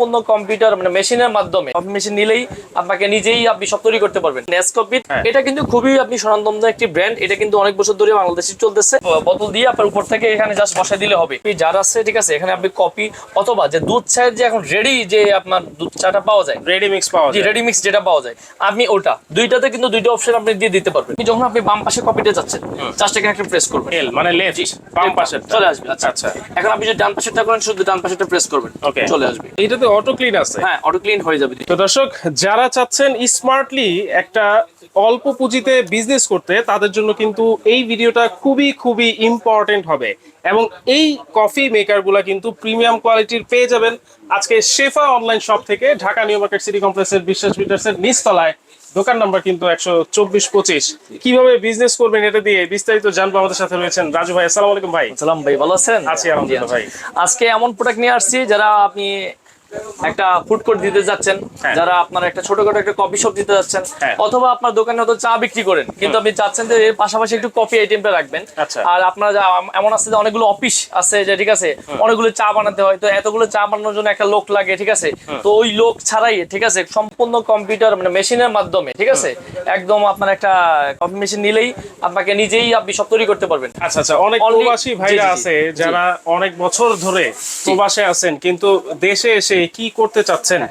সম্পূর্ণ কম্পিউটার মানে মেশিনের মাধ্যমে। মেশিন নিলেই আপনাকে নিজেই আপনি সব তৈরি করতে পারবেন। নেসকপি হ্যাঁ। এটা কিন্তু খুবই আপনি স্বনামধন্য একটি ব্র্যান্ড এটা কিন্তু অনেক বছর ধরে বাংলাদেশে চলতেছে। বোতল দিয়ে আপনার উপর থেকে এখানে জাস্ট বসাই দিলে হবে। এই যার আছে ঠিক আছে? এখানে আপনি কপি অথবা যে দুধ চায়ের যে এখন রেডি যে আপনার দুধ চাটা পাওয়া যায় রেডি মিক্স পাওয়া জি যায়। রেডি মিক্স যেটা পাওয়া যায় আপনি ওটা দুইটাতে কিন্তু দুইটা অপশন আপনি দিয়ে দিতে পারবেন। আপনি যখন আপনি বাম পাশে কপিটা যাচ্ছেন জাস্ট এখানে একটা প্রেস করবেন। এল মানে লেফট বাম পাশে চলে আসবে আচ্ছা। আচ্ছা। এখন আপনি যদি ডান পাশেরটা করেন শুধু ডান পাশেরটা প্রেস করবেন। ওকে চলে আসবে। এটাতে অটো ক্লিন আছে। হ্যাঁ অটো ক্লিন হয়ে যাবে। তো দর্শক যারা চাচ্ছেন স্মার্টলি একটা অল্প পুঁজিতে বিজনেস করতে তাদের জন্য কিন্তু এই ভিডিওটা খুবই খুবই ইম্পর্টেন্ট হবে। এবং এই কফি মেকারগুলা কিন্তু প্রিমিয়াম কোয়ালিটির পেয়ে যাবেন আজকে শেফা অনলাইন শপ থেকে ঢাকা নিউ মার্কেট সিটি কমপ্লেক্সের বিশ্বাস বিল্ডার্সের নিচতলায়। দোকান নাম্বার কিন্তু একশো চব্বিশ পঁচিশ। কীভাবে বিজনেস করবেন এটা দিয়ে বিস্তারিত জানব আমাদের সাথে রয়েছেন রাজু ভাই। আসসালামু আলাইকুম ভাই। সালাম ভাই ভালো আছেন? আছি আলহামদুলিল্লাহ ভাই। আজকে এমন প্রোডাক্ট নিয়ে আসছি যারা আপনি একটা ফুড কোর্ট দিতে যাচ্ছেন হ্যাঁ। যারা আপনার একটা ছোটখাটো একটা কফি শপ দিতে যাচ্ছেন হ্যাঁ। অথবা আপনার দোকানে হয়তো চা বিক্রি করেন কিন্তু আপনি চাচ্ছেন যে এর পাশাপাশি একটু কফি আইটেমটা রাখবেন। আচ্ছা। আর আপনার এমন আছে যে অনেকগুলো অফিস আছে যে ঠিক আছে অনেকগুলো চা বানাতে হয় তো এতগুলো চা বানানোর জন্য একটা লোক লাগে ঠিক আছে? তো ওই লোক ছাড়াই ঠিক আছে সম্পূর্ণ কম্পিউটার মানে মেশিনের মাধ্যমে ঠিক আছে? একদম আপনার একটা কফি মেশিন নিলেই আপনাকে নিজেই আপনি সব তৈরি করতে পারবেন। আচ্ছা আচ্ছা অনেক প্রবাসী ভাইরা আছে যারা অনেক বছর ধরে প্রবাসে আছেন কিন্তু দেশে এসে কি করতে চাচ্ছেন?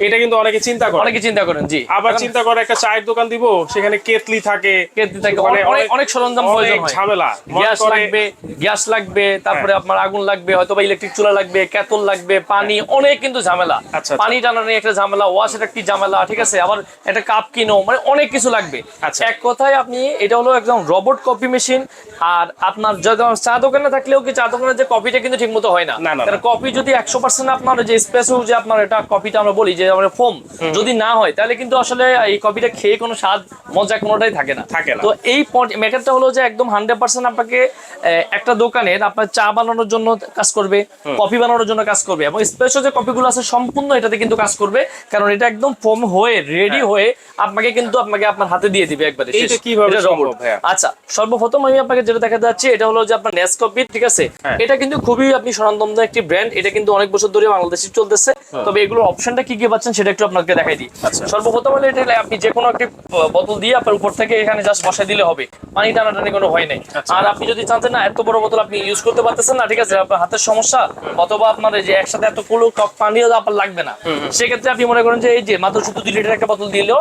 এটা কিন্তু অনেকে চিন্তা করে অনেকে চিন্তা করেন জি। আবার চিন্তা করে একটা চায়ের দোকান দিব সেখানে কেতলি থাকে। কেটলি থাকে, মানে অনেক অনেক সরঞ্জাম প্রয়োজন হয়। ঝামেলা। গ্যাস লাগবে গ্যাস লাগবে তারপরে আপনার আগুন লাগবে হয়তো বা ইলেকট্রিক চুলা লাগবে কেতল লাগবে পানি অনেক কিন্তু ঝামেলা। হ্যাঁ। আচ্ছা, আচ্ছা। পানি টানানি একটা ঝামেলা ওয়াশের একটি ঝামেলা ঠিক আছে? আবার একটা কাপ কিনো মানে অনেক কিছু লাগবে। আচ্ছা। এক কথায় আপনি এটা হলো একদম রোবট কপি মেশিন আর আপনার যদি চা দোকানে থাকলেও কি চা দোকানে যে কপিটা কিন্তু ঠিক মতো হয় না। কারণ কফি যদি একশো পার্সেন্ট আপনার যে স্পেসো যে আপনার এটা কপিটা আমরা বলি যে আমরা ফোম। যদি না হয় তাহলে কিন্তু আসলে এই কফিটা খেয়ে কোনো স্বাদ মজা কোনোটাই থাকে না। থাকে না। তো এই ম্যাটারটা হলো যে একদম হান্ড্রেড পার্সেন্ট আপনাকে একটা দোকানের আপনার চা বানানোর জন্য কাজ করবে কফি বানানোর জন্য কাজ করবে এবং স্পেশাল যে কফিগুলো আছে সম্পূর্ণ এটাতে কিন্তু কাজ করবে কারণ এটা একদম ফোম হয়ে রেডি হয়ে। আপনাকে কিন্তু আপনাকে আপনার হাতে দিয়ে দিবে একবারে হ্যাঁ। আচ্ছা সর্বপ্রথম আমি আপনাকে যেটা দেখা যাচ্ছে এটা হলো যে আপনার নেস নেসকপি ঠিক আছে? হ্যাঁ। এটা কিন্তু খুবই আপনি স্বনামধন্য একটি ব্র্যান্ড এটা কিন্তু অনেক বছর ধরে বাংলাদেশে চলতেছে। তবে এগুলোর অপশনটা কি কি পাচ্ছেন সেটা একটু আপনাকে দেখাই দিই হ্যাঁ। আচ্ছা। সর্বপ্রথম হলো এটা আপনি যে কোনো একটি বোতল দিয়ে আপনার উপর থেকে এখানে জাস্ট বসাই দিলে হবে পানি টানাটানি কোনো ভয় নেই আচ্ছা। আর আপনি যদি চান না এত বড় বোতল আপনি ইউজ করতে পারতেছেন না ঠিক আছে আপনার হাতের সমস্যা অথবা আপনার এই যে একসাথে এত কুলো কাপ পানিও আপনার লাগবে না সেক্ষেত্রে আপনি মনে করেন যে এই যে মাত্র শুধু দুই লিটার একটা বোতল দিলেও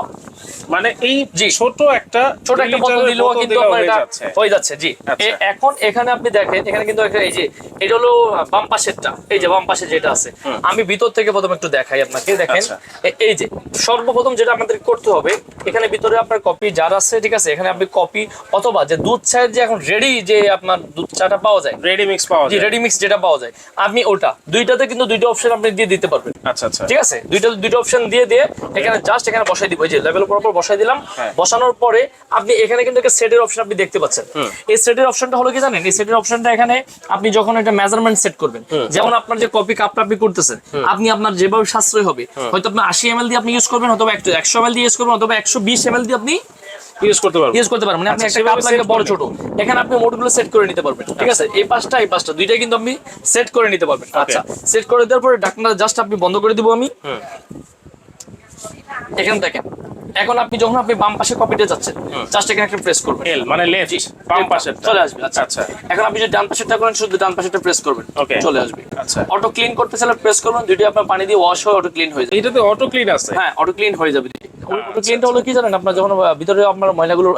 মানে এই জি। ছোট একটা ছোট একটা বোতল দিলেও কিন্তু আপনার হয়ে এটা যাচ্ছে। হয়ে যাচ্ছে জি আচ্ছা। এখন এখানে আপনি দেখেন এখানে কিন্তু এই যে এটা হলো বাম পাশেরটা এই যে বাম পাশে যেটা আছে আমি ভিতর থেকে প্রথম একটু দেখাই আপনাকে দেখেন। আচ্ছা। এই যে সর্বপ্রথম যেটা আমাদের করতে হবে এখানে ভিতরে আপনার কপি জার আছে ঠিক আছে? এখানে আপনি কপি অথবা যে দুধ চায়ের যে এখন রেডি যে আপনার দুধ চাটা পাওয়া যায় রেডি মিক্স পাওয়া যায়। রেডি মিক্স যেটা পাওয়া যায় আপনি ওটা দুইটাতে কিন্তু দুইটা অপশন আপনি দিয়ে দিতে পারবেন। আচ্ছা আচ্ছা। ঠিক আছে? দুইটা দুইটা অপশন দিয়ে দিয়ে এখানে জাস্ট এখানে বসাই দিব এই যে লেভেল পর বসাই দিলাম। হ্যাঁ। বসানোর পরে আপনি এখানে কিন্তু একটা সেটের অপশন আপনি দেখতে পাচ্ছেন। এই সেটের অপশনটা হলো কি জানেন? এই সেটের অপশনটা এখানে আপনি যখন একটা মেজারমেন্ট সেট করবেন যেমন আপনার যে কপি কাপটা আপনি করতেছেন আপনি আপনার যেভাবে সাশ্রয় হবে। হয়তো আপনি আশি এমএল দিয়ে আপনি ইউজ করবেন অথবা একশো একশো এমএল দিয়ে ইউজ করবেন অথবা একশো বিশ এমএল দিয়ে আপনি ইউজ করতে পারবেন ইউজ করতে পারবেন। মানে আপনি আচ্ছা, একটা কাপ লাগে বড় ছোট। এখানে আপনি মোডগুলো সেট করে নিতে পারবেন ঠিক আছে? এই পাঁচটা এই পাঁচটা দুইটাই কিন্তু আপনি সেট করে নিতে পারবেন। আচ্ছা সেট করে দেওয়ার পরে ঢাকনা জাস্ট আপনি বন্ধ করে দিব আমি। হুম। এখানে দেখেন। এখন আপনি যখন আপনি বাম পাশে কপিতে যাচ্ছেন জাস্ট এখানে একটা প্রেস করবেন। এল মানে লেফট বাম পাশে চলে আসবে আচ্ছা। আচ্ছা। এখন আপনি যদি ডান পাশেটা করেন শুধু ডান পাশেটা প্রেস করবেন। ওকে চলে আসবে। আচ্ছা। অটো ক্লিন করতে চাইলে প্রেস করবেন যদি আপনার পানি দিয়ে ওয়াশ হয়ে অটো ক্লিন হয়ে যাবে। এটাতে অটো ক্লিন আছে? হ্যাঁ অটো ক্লিন হয়ে যাবে। ক্লিনটা হলো কি জানেন আপনার যখন ভিতরে আপনার ময়লাগুলো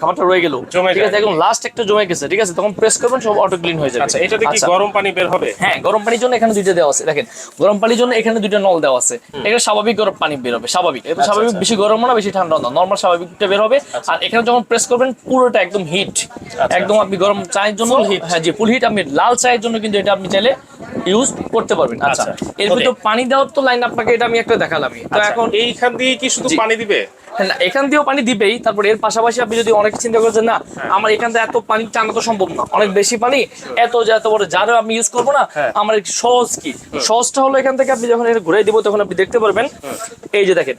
খাবারটা রয়ে গেল ঠিক আছে একদম লাস্ট একটা জমে গেছে ঠিক আছে তখন প্রেস করবেন সব অটো ক্লিন হয়ে যাবে। আচ্ছা এটাতে কি আচ্ছা। গরম পানি বের হবে। হ্যাঁ গরম পানির জন্য এখানে দুইটা দেওয়া আছে দেখেন গরম পানির জন্য এখানে দুইটা নল দেওয়া আছে। এটা স্বাভাবিক গরম পানি বের হবে স্বাভাবিক। স্বাভাবিক আচ্ছা। বেশি গরম না বেশি ঠান্ডা না নর্মাল স্বাভাবিকটা বের হবে। আর এখানে যখন প্রেস করবেন পুরোটা একদম হিট একদম আপনি গরম চায়ের জন্য হ্যাঁ ফুল হিট আপনি লাল চায়ের জন্য কিন্তু এটা আপনি চাইলে ইউজ করতে পারবেন। আচ্ছা। আচ্ছা, এর ভিতর পানি দেওয়ার তো লাইন আপনাকে এটা আমি একটা দেখালাম। তো আচ্ছা, এখন এইখান দিয়ে কি শুধু পানি দিবে? হ্যাঁ, না, এখান দিয়েও পানি দিবেই তারপর এর পাশাপাশি আপনি যদি অনেক চিন্তা করছেন না আমার এখান থেকে এত পানি টানা তো সম্ভব না অনেক বেশি পানি এত যে এত বড় যারও আমি ইউজ করব না হ্যাঁ। আমার সহজ কি? সহজটা হলো এখান থেকে আপনি যখন এটা ঘুরে দিব তখন আপনি দেখতে পারবেন। এই যে দেখেন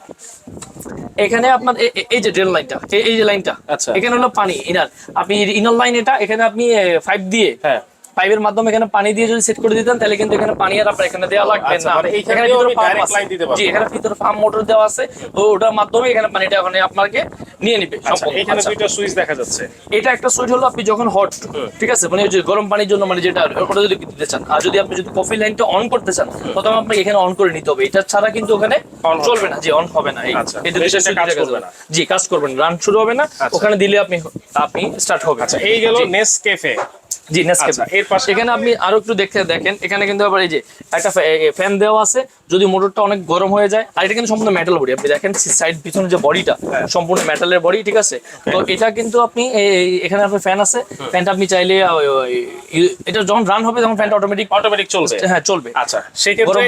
এখানে আপনার এই যে ড্রেন লাইনটা এই যে লাইনটা আচ্ছা। এখানে হলো পানি ইনার আপনি ইনার লাইন এটা এখানে আপনি ফাইভ দিয়ে হ্যাঁ। পাইপের মাধ্যমে এখানে পানি দিয়ে যদি সেট করে দিতেন তাহলে কিন্তু এখানে পানি আর আপনার এখানে দেওয়া লাগবে আচ্ছা, না। মানে এখানে ভিতরে পাম্প আছে। জি এখানে ভিতরে পাম্প মোটর দেওয়া আছে। ওটার মাধ্যমে এখানে পানিটা ওখানে আপনাকে নিয়ে নিবে আচ্ছা। এখানে আচ্ছা। দুইটা সুইচ দেখা যাচ্ছে। এটা একটা সুইচ হলো আপনি যখন হট ঠিক আছে? মানে যে গরম পানির জন্য মানে যেটা ওটা যদি দিতে চান। আর যদি আপনি যদি কফি লাইনটা অন করতে চান প্রথমে আপনাকে এখানে অন করে নিতে হবে। এটা ছাড়া কিন্তু ওখানে চলবে না। জি অন হবে না। এই দুটো switch কাজ করবে না। জি কাজ করবে না। রান শুরু হবে না। ওখানে দিলে আপনি আপনি স্টার্ট হবে। আচ্ছা এই গেল। নেস কেফে জি নেসকেফে আচ্ছা, এর পাশে- এখানে আপনি আরও একটু দেখতে দেখেন এখানে কিন্তু আবার এই যে একটা ফ্যান দেওয়া আছে যদি মোটরটা অনেক গরম হয়ে যায় আর এটা কিন্তু সম্পূর্ণ মেটাল বডি আপনি দেখেন সাইড পিছনে যে বডিটা হ্যাঁ। সম্পূর্ণ মেটালের বডি ঠিক আছে? তো এটা কিন্তু আপনি এখানে আপনার ফ্যান আছে ফ্যানটা আপনি চাইলে এটা যখন রান হবে তখন ফ্যানটা অটোমেটিক অটোমেটিক চলবে। হ্যাঁ চলবে। আচ্ছা সেক্ষেত্রে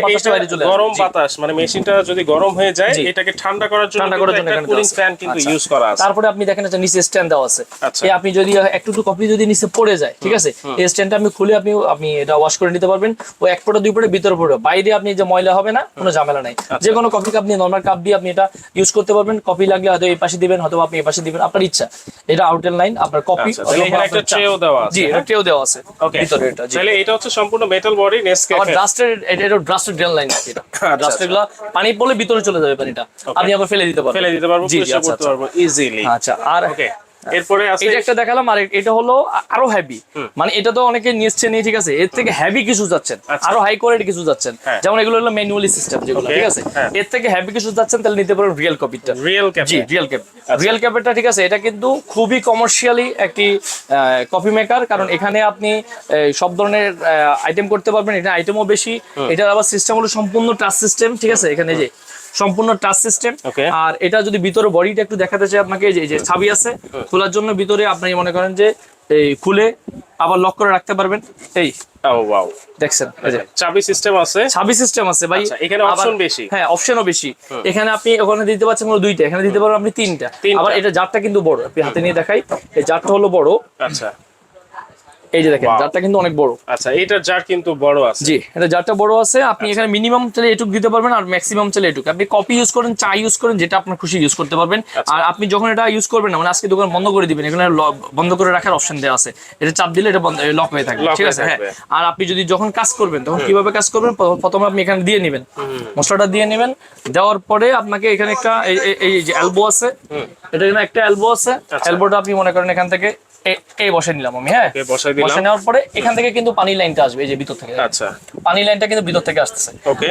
গরম বাতাস মানে মেশিনটা যদি গরম হয়ে যায় এটাকে ঠান্ডা করার জন্য ঠান্ডা করার জন্য কুলিং ফ্যান কিন্তু আচ্ছা। ইউজ করা আছে। তারপরে আপনি দেখেন একটা নিচে স্ট্যান্ড দেওয়া আছে। আচ্ছা। আপনি যদি একটু একটু কপি যদি নিচে পড়ে যায় ঠিক আছে? এই স্ট্যান্ডটা আপনি খুলে আপনি আপনি এটা ওয়াশ করে নিতে পারবেন। ও এক ফোঁটা দুই ফোঁটা ভিতরে পড়বে। বাইরে আপনি যে ময়লা হবে না কোনো ঝামেলা নাই। আচ্ছা। যে কোনো কফি কাপ নিয়ে নর্মাল কাপ দিয়ে আপনি এটা ইউজ করতে পারবেন। কপি লাগলে হয়তো এই পাশে দিবেন হয়তো আপনি এই পাশে দিবেন। আপনার ইচ্ছা। এটা আউটার লাইন আপনার কপি আচ্ছা, একটা ট্রেও দেওয়া আছে জি এটা হ্যাঁ? ট্রেও দেওয়া আছে ওকে ভিতরে এটা জি। তাহলে এটা হচ্ছে সম্পূর্ণ মেটাল বডি নেস আবার কেফে ডাস্টের এটা ডাস্টের ড্রেন লাইন আছে এটা। আচ্ছা, ডাস্টেরগুলা পানি পড়লে ভিতরে চলে যাবে পানিটা। আপনি আবার ফেলে দিতে পারবেন। ফেলে দিতে পারব পরিষ্কার আচ্ছা করতে আচ্ছা। পারব ইজিলি আচ্ছা আর ওকে এরপরে আছে এটা একটা দেখালাম আর এটা হলো আরও হেভি মানে এটা তো অনেকে নিচ্ছে নিয়ে ঠিক আছে এর থেকে হেভি কিছু যাচ্ছেন। আচ্ছা। আরও হাই কোয়ালিটি কিছু যাচ্ছেন। হ্যাঁ। যেমন এগুলো হলো ম্যানুয়ালি সিস্টেম যেগুলো ঠিক আছে? হ্যাঁ। এর থেকে হেভি কিছু যাচ্ছেন তাহলে নিতে পারেন রিয়েল কপিটা রিয়েল জি ক্যাফে রিয়েল ক্যাপ। রিয়েল ক্যাপেরটা ঠিক আছে এটা কিন্তু খুবই কমার্শিয়ালি একটি কফি মেকার কারণ এখানে আপনি সব ধরনের আইটেম করতে পারবেন। এটা আইটেমও বেশি। এটার আবার সিস্টেম হলো সম্পূর্ণ টাচ সিস্টেম ঠিক আছে? এখানে যে সম্পূর্ণ টাচ সিস্টেম আর এটা যদি ভিতরে বডিটা একটু দেখাতে চাই আপনাকে এই যে- ছাবি আছে খোলার জন্য ভিতরে আপনি মনে করেন যে এই খুলে আবার লক করে রাখতে পারবেন। এই। ওয়াও দেখছেন? এই চাবি সিস্টেম আছে? সিস্টেম আছে ভাই। আচ্ছা, এখানে option বেশি। হ্যাঁ অপশনও বেশি। এখানে আপনি ওখানে দিতে পারছেন হলো দুইটা এখানে দিতে পারবেন আপনি তিনটা। তিনটা। আবার এটা জারটা কিন্তু বড় আপনি হাতে নিয়ে দেখাই এই জারটা হলো বড়। আচ্ছা। এই যে দেখেন. জারটা কিন্তু অনেক বড়। আচ্ছা এটার জার কিন্তু বড় আছে। জি এটা জারটা বড় আছে। আপনি এখানে মিনিমাম চাইলে এটুক দিতে পারবেন আর ম্যাক্সিমাম চাইলে এটুক। আপনি কপি ইউজ করেন চা ইউজ করেন যেটা আপনার খুশি ইউজ করতে পারবেন। আচ্ছা। আর আপনি যখন এটা ইউজ করবেন না মানে আজকে দোকান বন্ধ করে দিবেন এখানে বন্ধ করে রাখার অপশন দেওয়া আছে। এটা চাপ দিলে এটা লক হয়ে থাকবে ঠিক আছে? হ্যাঁ। আর আপনি যদি যখন কাজ করবেন তখন কীভাবে কাজ করবেন? প্রথমে আপনি এখানে দিয়ে নেবেন। মশলাটা দিয়ে নেবেন। দেওয়ার পরে আপনাকে এখানে একটা এই- যে এলবো আছে। এটা এখানে একটা এলবো আছে। আচ্ছা। এলবোটা আপনি মনে করেন এখান থেকে এই বসে নিলাম আমি হ্যাঁ। বসে নেওয়ার পরে এখান থেকে কিন্তু পানি লাইনটা আসবে এই যে ভিতর থেকে। আচ্ছা। পানি লাইনটা কিন্তু ভিতর থেকে আসতেছে।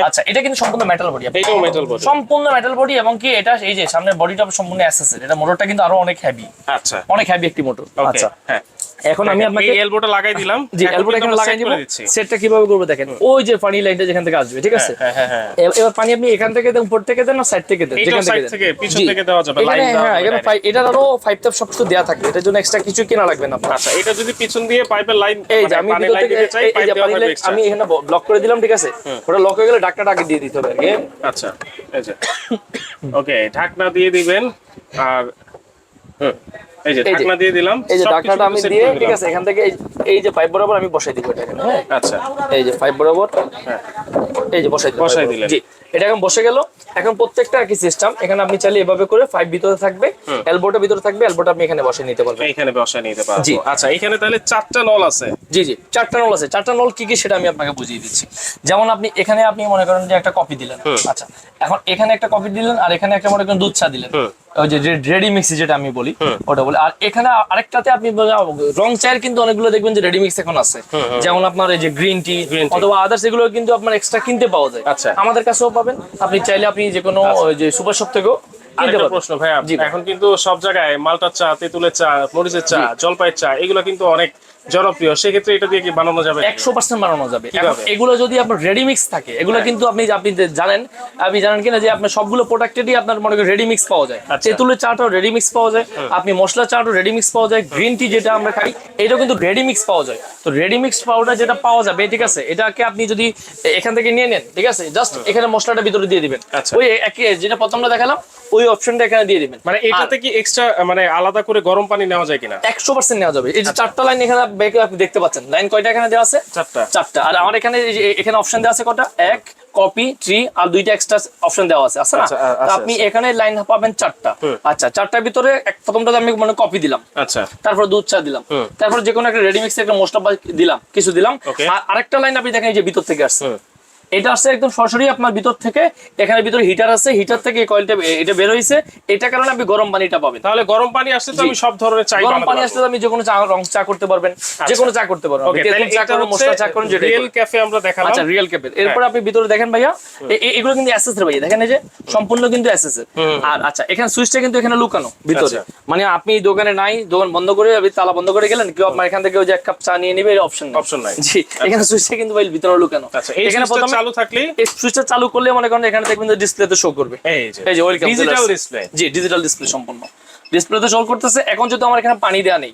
আচ্ছা এটা কিন্তু সম্পূর্ণ মেটাল বডি এটাও মেটাল বডি সম্পূর্ণ মেটাল বডি এবং কি এটা এই যে সামনের বডিটা সম্পূর্ণ অ্যাসেসের এটা মোটরটা কিন্তু আরও অনেক হেভি আচ্ছা। অনেক হেভি একটি মোটর আচ্ছা। হ্যাঁ। এখন আমি আপনাকে এলবোটা লাগাই দিলাম জি এলবোটা এখানে লাগাই দিব। সেটটা কীভাবে করব দেখেন? ওই যে পানি লাইনটা যেখান থেকে আসবে ঠিক আছে? হ্যাঁ হ্যাঁ হ্যাঁ এবার পানি আপনি এখান থেকে দেন উপর থেকে দেন না সাইড থেকে দেন যেখান দেন। থেকে, পিছন থেকে দেওয়া যাবে, দেওয়া হ্যাঁ এখানে। এটার আরও ফাইভ টাপ সবকিছু দেওয়া থাকবে এটার জন্য এক্সট্রা কিছু কেনা লাগবে না আচ্ছা এটা যদি পিছন দিয়ে পাইপের লাইন এই যে আমি ভিতর থেকে চাই পাইপ দেওয়া লাইন আমি এখানে ব্লক করে দিলাম ঠিক আছে? ওটা লক হয়ে গেলে ডাক্তারটা আগে দিয়ে দিতে হবে আচ্ছা এই যে। ওকে ঢাকনা দিয়ে দিবেন আর হুম, এই যে ঢাকনা দিয়ে দিলাম এই যে সবকিছু আমি দিয়ে ঠিক আছে এখান থেকে এই- এই যে পাইপ বরাবর আমি বসাই দিব এটা এখানে হ্যাঁ? আচ্ছা। এই যে পাইপ বরাবর। হ্যাঁ। এই যে বসাই দিলাম বসাই pipe জি এটা এখন বসে গেল। এখন প্রত্যেকটা একই সিস্টেম এখানে আপনি চাইলে এভাবে করে ফাইভ ভিতরে থাকবে এলবোটা ভিতরে থাকবে এলবোটা আপনি এখানে বসে নিতে পারবেন। এইখানে বসায় নিতে পারব। জি। আচ্ছা এখানে তাহলে চারটা নল আছে। জি জি চারটা নল আছে। চারটা নল কি কি সেটা আমি আপনাকে বুঝিয়ে দিচ্ছি। যেমন আপনি এখানে আপনি মনে করেন যে একটা কপি দিলেন। আচ্ছা এখন এখানে একটা কপি দিলেন আর এখানে একটা মনে করেন দুধ চা দিলেন। ওই যে রেডি মিক্স যেটা আমি বলি ওটা বলি আর এখানে আরেকটাতে আপনি রং চায়ের কিন্তু অনেকগুলো দেখবেন যে রেডিমিক্স এখন আছে। যেমন আপনার এই যে গ্রিন টি অথবা আদার্স এগুলো কিন্তু আপনার এক্সট্রা কিনতে পাওয়া যায়। আচ্ছা। আমাদের কাছেও পাবেন। আপনি চাইলে আপনি যে কোনো যে সুপার শপ থেকেও প্রশ্ন ভাইয়া ভাই। এখন কিন্তু সব জায়গায় মালটার চা তেঁতুলের চা মরিচের চা জলপাইয়ের চা এগুলো কিন্তু অনেক জনপ্রিয় সেক্ষেত্রে এটা দিয়ে কি বানানো যাবে? একশো পার্সেন্ট বানানো যাবে। এগুলো যদি আপনার রেডি মিক্স থাকে এগুলো কিন্তু আপনি আপনি জানেন আপনি জানেন কিনা যে আপনার সবগুলো প্রোডাক্টেরই আপনার মনে করেন রেডি মিক্স পাওয়া যায়। আচ্ছা। তেঁতুলের চাটাও রেডি মিক্স পাওয়া যায় আপনি মশলা চাটাও রেডি মিক্স পাওয়া যায় গ্রিন টি যেটা আমরা খাই এটাও কিন্তু রেডি মিক্স পাওয়া যায়। তো রেডি মিক্স পাউডার যেটা পাওয়া যাবে ঠিক আছে এটাকে আপনি যদি এখান থেকে নিয়ে নেন ঠিক আছে জাস্ট এখানে মশলাটা ভিতরে দিয়ে দিবেন। আচ্ছা। ওই যেটা প্রথমটা দেখালাম ওই অপশনটা এখানে দিয়ে দিবেন। মানে এটাতে কি এক্সট্রা মানে আলাদা করে গরম পানি নেওয়া যায় কিনা? একশো পার্সেন্ট নেওয়া যাবে। এই যে চারটা লাইন এখানে ব্যাকে আপনি দেখতে পাচ্ছেন। লাইন কয়টা এখানে দেওয়া আছে? চারটা। চারটা। আর আমার এখানে এখানে অপশন দেওয়া আছে কটা? এক কপি ট্রি আর দুইটা এক্সট্রা অপশন দেওয়া আছে। আছে না? আচ্ছা, আপনি এখানে লাইন পাবেন চারটা। আচ্ছা চারটার ভিতরে এক প্রথমটা আমি মানে কপি দিলাম। আচ্ছা। তারপর দুধ চা দিলাম। তারপর যে কোনো একটা রেডিমিক্স একটা মশলা বা দিলাম কিছু দিলাম। আর আরেকটা লাইন আপনি দেখেন এই যে ভিতর থেকে আসছে। এটা আসছে একদম সরাসরি আপনার ভিতর থেকে। এখানে ভিতরে হিটার আছে। হিটার থেকে কয়েলটা এটা বের হয়েছে এটা কারণে আপনি গরম পানিটা পাবেন। তাহলে গরম পানি আসলে তো আমি সব ধরনের চাই গরম পানি। আসলে আপনি যে কোনো চা রং চা করতে পারবেন। যে কোনো চা করতে পারবেন। ওকে তাহলে চা করেন মশলা চা করেন যেটা রিয়েল ক্যাফে আমরা দেখালাম। আচ্ছা রিয়েল ক্যাপের এরপর আপনি ভিতরে দেখেন ভাইয়া এগুলো কিন্তু অ্যাসেস ভাইয়া। দেখেন এই যে সম্পূর্ণ কিন্তু অ্যাসেস আর আচ্ছা এখানে সুইচটা কিন্তু এখানে লুকানো ভিতরে। আচ্ছা। মানে আপনি দোকানে নাই দোকান বন্ধ করে আপনি তালা বন্ধ করে গেলেন কেউ আপনার এখান থেকে ওই যে এক কাপ চা নিয়ে নিবে অপশন Option নাই। জি এখানে সুইচটা কিন্তু ভাই ভিতরে লুকানো। আচ্ছা এখানে প্রথমে চালু থাকলে? সুইচটা চালু করলে মনে করেন এখানে দেখবেন যে ডিসপ্লেতে শো করবে। এই যে। এই যে ওয়েলকাম ডিজিটাল ডিসপ্লে জি ডিজিটাল ডিসপ্লে সম্পূর্ণ। ডিসপ্লেতে শো করতেছে এখন যেহেতু আমার এখানে পানি দেওয়া নেই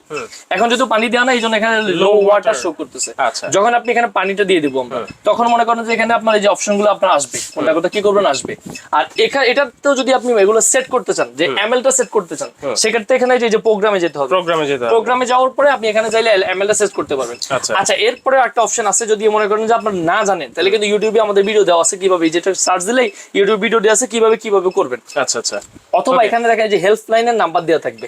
এখন যেহেতু পানি দেওয়া নেই এই জন্য এখানে লো ওয়াটার শো করতেছে। আচ্ছা। যখন আপনি এখানে পানিটা দিয়ে দিব আমরা তখন মনে করেন যে এখানে আপনার এই যে অপশনগুলো আপনার আসবে কোনটা কোনটা কি করবেন আসবে। আর এখানে এটাতেও যদি আপনি এগুলো সেট করতে চান যে এমএলটা সেট করতে চান সেক্ষেত্রে এখানে যে- যে প্রোগ্রামে যেতে হবে। প্রোগ্রামে যেতে হবে। প্রোগ্রামে যাওয়ার পরে আপনি এখানে চাইলে এমএলটা সেট করতে পারবেন। আচ্ছা। আচ্ছা এরপরে একটা অপশন আছে যদি মনে করেন যে আপনার না জানেন তাহলে কিন্তু ইউটিউবে আমাদের ভিডিও দেওয়া আছে কীভাবে যেটা সার্চ দিলেই ইউটিউব ভিডিও দেওয়া আছে কীভাবে কীভাবে করবেন। আচ্ছা আচ্ছা। অথবা এখানে দেখেন যে হেল্পলাইনের নাম্বার দেওয়া থাকবে।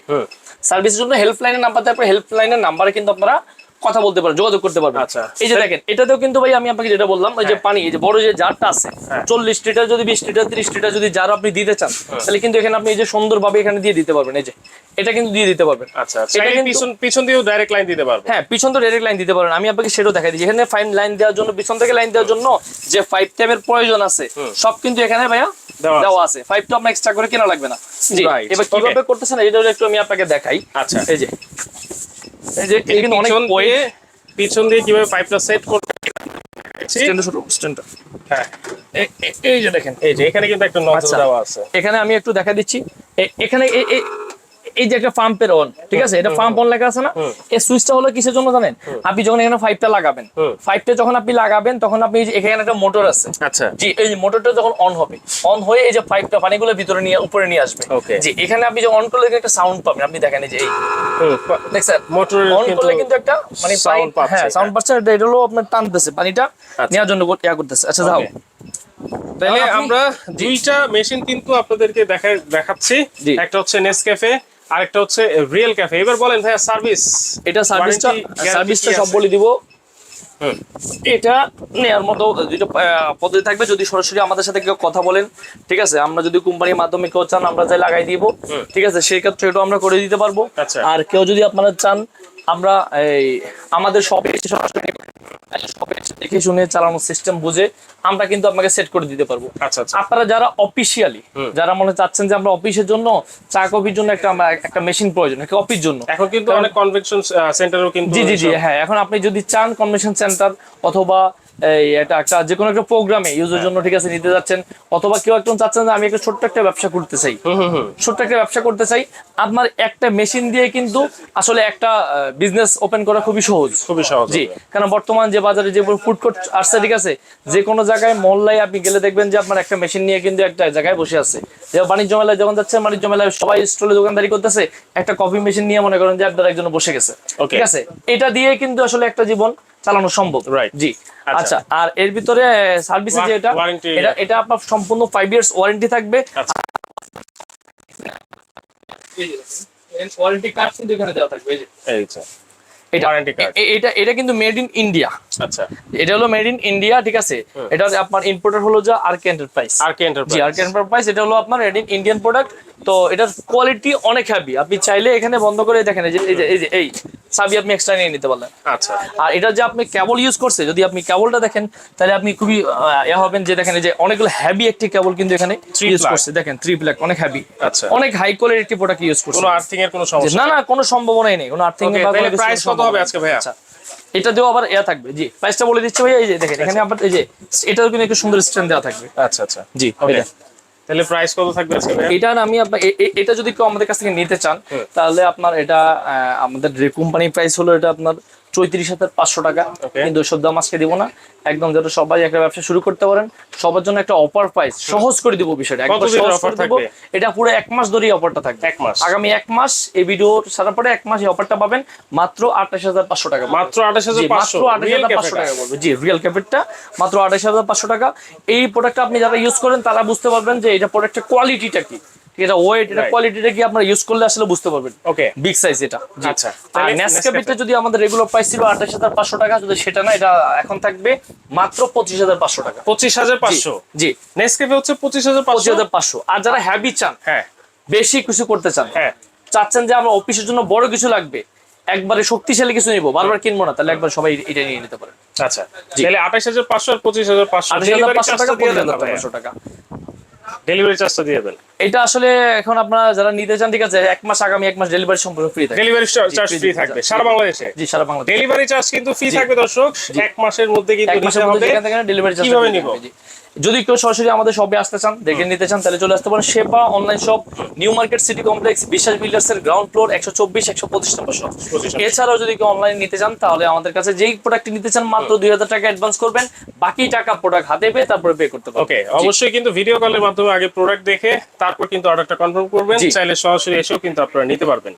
সার্ভিসের জন্য হেল্পলাইনের নাম্বার দেওয়ার পর হেল্পলাইনের নাম্বারে কিন্তু আপনারা কথা বলতে পারেন যোগাযোগ করতে পারবেন। আচ্ছা। এই যে দেখেন এটাতেও কিন্তু ভাই আমি আপনাকে যেটা বললাম ওই যে পানি এই যে বড় যে জারটা আছে হ্যাঁ। চল্লিশ লিটার যদি বিশ লিটার তিরিশ লিটার যদি জার আপনি দিতে চান তাহলে কিন্তু এখানে আপনি এই যে সুন্দরভাবে এখানে দিয়ে দিতে পারবেন এই যে। এটা কিন্তু দিয়ে দিতে পারবেন। আচ্ছা এটা কিন্তু- পিছন পিছন দিয়েও ডাইরেক্ট লাইন দিতে পারবেন। হ্যাঁ পিছন তো ডাইরেক্ট লাইন দিতে পারবেন। আমি আপনাকে সেটাও দেখাই দিই। এখানে ফাইন লাইন দেওয়ার জন্য পিছন থেকে লাইন দেওয়ার জন্য যে ফাইভ ট্যাবের প্রয়োজন আছে সব কিন্তু এখানে ভাইয়া দেওয়া আছে। ফাইভ এক্সট্রা করে কেনা লাগবে না। জি এবার. কীভাবে করতেছেন এটা একটু আমি আপনাকে দেখাই। আচ্ছা। এই যে। এই যে এটা কিন্তু অনেক ওয়েট পিছন দিয়ে কীভাবে পাইপটা সেট করতে ছোট স্ট্যান্ডার হ্যাঁ। এই যে দেখেন এই যে এখানে কিন্তু একটা নজল আচ্ছা। দেওয়া আছে। এখানে আমি একটু দেখা দিচ্ছি। এখানে এই- যে একটা পাম্পের অন ঠিক আছে? এটা পাম্প অন লেখা আছে না? এই সুইচটা হলো কিসের জন্য জানেন? আপনি যখন এখানে ফাইভটা লাগাবেন। ফাইভটা যখন আপনি লাগাবেন তখন আপনি এখানে একটা মোটর আছে। আচ্ছা। জি এই মোটরটা যখন অন হবে অন হয়ে এই যে পাইপটা পানিগুলো ভিতরে নিয়ে উপরে নিয়ে আসবে। জি এখানে আপনি যে অন করলে একটা সাউন্ড পাবেন। আপনি দেখেন এই যে এই দেখছেন? মোটরের অন করলে কিন্তু একটা মানে সাউন্ড পাচ্ছে, হ্যাঁ সাউন্ড পাচ্ছে এটা হলো আপনার টানতেছে পানিটা আচ্ছা। নেওয়ার জন্য ইয়া করতেছে। আচ্ছা যাও. তাহলে আমরা দুইটা মেশিন কিন্তু আপনাদেরকে দেখা দেখাচ্ছি। একটা হচ্ছে নেসক্যাফে আরেকটা হচ্ছে রিয়েল ক্যাফে এবার বলেন ভাইয়া সার্ভিস এটা সার্ভিসটা সার্ভিসটা সব বলে দিব। হুম। এটা নেওয়ার মতো দুটো পদ্ধতি থাকবে। যদি সরাসরি আমাদের সাথে কেউ কথা বলেন ঠিক আছে? আমরা যদি কোম্পানির মাধ্যমে কেউ চান আমরা যাই লাগাই দিব। ঠিক আছে? সেই ক্ষেত্রে এটাও আমরা করে দিতে পারব। আচ্ছা। আর কেউ যদি আপনারা চান আমরা এই আমাদের শপে এসে সরাসরি শপে এসে দেখে শুনে চালানোর সিস্টেম বুঝে আমরা কিন্তু আপনাকে সেট করে দিতে পারব। আচ্ছা আচ্ছা। আপনারা যারা অফিসিয়ালি যারা মনে চাচ্ছেন যে আমরা অফিসের জন্য চা কফির জন্য একটা একটা মেশিন প্রয়োজন একটা অফিস জন্য। এখন কিন্তু অনেক কনভেকশন সেন্টারও কিন্তু জি জি জি হ্যাঁ এখন আপনি যদি চান কনভেনশন সেন্টার অথবা এই এটা একটা যে কোনো একটা প্রোগ্রামে ইউজের জন্য ঠিক আছে নিতে যাচ্ছেন। অথবা কেউ একজন চাচ্ছেন যে আমি একটা ছোট্ট একটা ব্যবসা করতে চাই। ছোট্ট একটা ব্যবসা করতে চাই। আপনার একটা মেশিন দিয়ে কিন্তু আসলে একটা বিজনেস ওপেন করা খুবই সহজ। খুবই সহজ। জি কারণ বর্তমান যে বাজারে যে ফুড কোর্ট আসছে ঠিক আছে যে কোনো জায়গায় মহল্লায় আপনি গেলে দেখবেন যে আপনার একটা মেশিন নিয়ে কিন্তু একটা জায়গায় বসে আছে। যে বাণিজ্য মেলায় যখন যাচ্ছে বাণিজ্য মেলায় সবাই স্টলে দোকানদারি করতেছে একটা কফি মেশিন নিয়ে মনে করেন যে আপনার একজন বসে গেছে। ঠিক আছে এটা দিয়ে কিন্তু আসলে একটা জীবন চালানো সম্ভব। জি। আচ্ছা। আচ্ছা আর এর ভিতরে সার্ভিসে যে এটা এটা এটা আপনার সম্পূর্ণ ফাইভ ইয়ার্স ওয়ারেন্টি থাকবে। আচ্ছা। ওয়ারেন্টি কার্ড কিন্তু এখানে দেওয়া থাকবে এই যে। এটা। কিন্তু মেড ইন ইন্ডিয়া আচ্ছা। এটা হলো মেড ইন ইন্ডিয়া ঠিক আছে? এটা আপনার ইম্পোর্টার হলো যে আরকে এন্টারপ্রাইজ আর কি জি এন্টারপ্রাইজ আরকে এন্টারপ্রাইজ এটা হলো আপনার মেড ইন ইন্ডিয়ান প্রোডাক্ট তো এটার কোয়ালিটি অনেক হ্যাভি আপনি চাইলে এখানে বন্ধ করে দেখেন এই যে এই যে এই। সাবি আপনি এক্সট্রা নিয়ে নিতে পারলেন। আচ্ছা। আর এটা যে আপনি কেবল ইউজ করছে যদি আপনি কেবলটা দেখেন তাহলে আপনি খুবই ইয়া হবেন যে দেখেন এই যে অনেকগুলো হ্যাভি একটি কেবল কিন্তু এখানে ইউজ করছে। দেখেন থ্রি প্লাক অনেক হ্যাভি আচ্ছা। অনেক হাই কোয়ালিটি একটি প্রোডাক্ট ইউজ করছে। কোনো আর্থিং এর কোনো সমস্যা না না কোনো সম্ভাবনাই নেই। কোনো আর্থিং তাহলে price কত হবে আজকে ভাইয়া? আচ্ছা এটা দিয়েও আবার ইয়া থাকবে। জি প্রাইসটা বলে দিচ্ছি ভাইয়া এই যে দেখেন এখানে আবার এই যে এটাও কিন্তু একটু সুন্দর স্ট্যান্ড দেওয়া থাকবে। আচ্ছা আচ্ছা। জি। তাহলে প্রাইস কত থাকবে আজকে এটা আমি আপনার এটা যদি কেউ আমাদের কাছ থেকে নিতে চান তাহলে আপনার এটা আহ, আমাদের কোম্পানি প্রাইস হলো এটা আপনার চৌত্রিশ হাজার পাঁচশো টাকা. কিন্তু ওইসব দাম আজকে দিব না। একদম যাতে সবাই একটা ব্যবসা শুরু করতে পারেন। সবার জন্য একটা অফার প্রাইস সহজ করে দিব বিষয়টা। একবার সহজ করে দিব। এটা পুরো এক মাস ধরেই অফারটা থাকবে। এক মাস। আগামী এক মাস এই ভিডিও সারার পরে এক মাস এই অফারটা পাবেন মাত্র আঠাশ হাজার পাঁচশো টাকা মাত্র আঠাশ হাজার মাত্র আঠাশ হাজার পাঁচশো টাকা পড়বে জি রিয়েল ক্যাপেটটা মাত্র আঠাশ হাজার পাঁচশো টাকা। এই প্রোডাক্টটা আপনি যারা ইউজ করেন তারা বুঝতে পারবেন যে এটা প্রোডাক্টের কোয়ালিটিটা কি। এটা ওয়েট এটা. কোয়ালিটিটা কি আপনারা ইউজ করলে আসলে বুঝতে পারবেন। ওকে বিগ সাইজ এটা। আচ্ছা, আর নেসক্যাফেটা যদি আমাদের রেগুলার প্রাইস ছিল আঠাশ হাজার পাঁচশো টাকা যদি সেটা না এটা এখন থাকবে মাত্র পঁচিশ হাজার পাঁচশো টাকা। পঁচিশ হাজার পাঁচশো? জি নেসকেফে হচ্ছে পঁচিশ হাজার পঁচিশ? পাঁচশো হাজার পাঁচশো। আর যারা হ্যাভি চান হ্যাঁ। বেশি কিছু করতে চান হ্যাঁ। চাচ্ছেন যে আমরা অফিসের জন্য বড় কিছু লাগবে একবারে শক্তিশালী কিছু নিবো বারবার কিনবো না তাহলে একবার সবাই এটা নিয়ে নিতে পারেন। আচ্ছা। তাহলে আঠাশ হাজার পাঁচশো আর পঁচিশ হাজার পাঁচশো টাকা। ডেলিভারি চার্জটা দিয়ে দেন। এটা আসলে এখন আপনারা যারা নিতে চান ঠিক আছে এক মাস আগামী এক মাস ডেলিভারি সম্পূর্ণ ফ্রি থাকবে। ডেলিভারি চার্জ ফ্রি থাকবে সারা বাংলাদেশে। জি সারা বাংলাদেশ। ডেলিভারি চার্জ কিন্তু ফ্রি থাকবে দর্শক। এক মাসের মধ্যে কিন্তু নিতে হবে। ডেলিভারি চার্জ কীভাবে নিব? যদি কেউ সরাসরি আমাদের শপে আসতে চান দেখে নিতে চান তাহলে চলে আসতে পারেন Shepa online shop New Market City complex Biswas builders এর গ্রাউন্ড ফ্লোর একশো চব্বিশ একশো পঁচিশ নম্বর শপ এছাড়াও যদি কেউ অনলাইন নিতে চান তাহলে আমাদের কাছে যেই প্রোডাক্ট নিতে চান মাত্র দুই হাজার টাকা অ্যাডভান্স করবেন। বাকি টাকা প্রোডাক্ট হাতে পেয়ে তারপরে পে করতে পারবেন। ওকে অবশ্যই কিন্তু ভিডিও কলের মাধ্যমে আগে প্রোডাক্ট দেখে তারপর কিন্তু অর্ডারটা কনফার্ম করবেন। চাইলে সরাসরি এসেও কিন্তু আপনারা নিতে পারবেন।